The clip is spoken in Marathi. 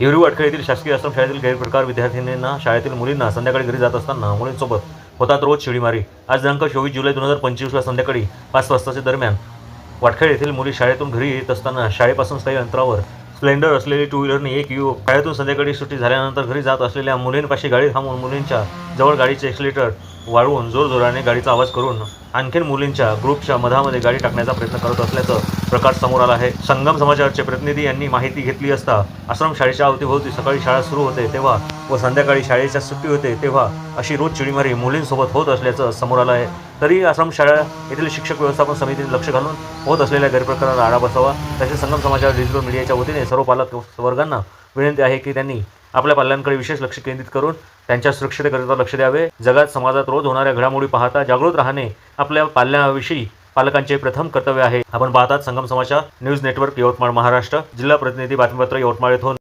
हिवरी वाटखळ येथील शासकीय आश्रम शाळेतील गैरप्रकार विद्यार्थिनींना शाळेतील मुलींना संध्याकाळी घरी जात असताना मुलींसोबत होतात रोज शिडीमारी. आज दिनांक चोवीस जुलै दोन हजार पंचवीसला संध्याकाळी पाच वाजताच्या दरम्यान वाटखेड येथील मुली शाळेतून घरी येत असताना शाळेपासून काही अंतरावर स्प्लेंडर असलेली टू व्हीलरने एक युवक शाळेतून संध्याकाळी सुट्टी झाल्यानंतर घरी जात असलेल्या मुलींपाशी गाडी थांबवून मुलींच्या जवळ गाडीचे एक्सिलेटर वाळवून जोरजोराने गाडीचा आवाज करून आणखीन मुलींच्या ग्रुपच्या मधामध्ये गाडी टाकण्याचा प्रयत्न करत असल्याचं प्रकार समोर आला आहे. संगम समाचारचे प्रतिनिधी यांनी माहिती घेतली असता आश्रम शाळेच्या अवतीभोवती सकाळी शाळा सुरू होते तेव्हा व संध्याकाळी शाळेच्या सुट्टी होते तेव्हा अशी रोज चिडीमारी मुलींसोबत होत असल्याचं समोर आलं आहे. तरी आश्रम शाळा येथील शिक्षक व्यवस्थापन समितीने लक्ष घालून होत असलेल्या गैरप्रकाराला आळा बसावा. तसेच संगम समाचार डिजिटल मीडियाच्या वतीने सर्व पालक वर्गांना विनंती आहे की त्यांनी आपल्या पाल्यांकडे विशेष लक्ष केंद्रित करून त्यांच्या सुरक्षिततेकरिता लक्ष द्यावे. जगात समाजात रोज होणाऱ्या घडामोडी पाहता जागृत राहणे आपल्या पाल्याविषयी पालकांचे प्रथम कर्तव्य आहे. आपण पाहतात संगम समाचार न्यूज नेटवर्क यवतमाळ महाराष्ट्र जिल्हा प्रतिनिधी बातमीपत्र यवतमाळ येथून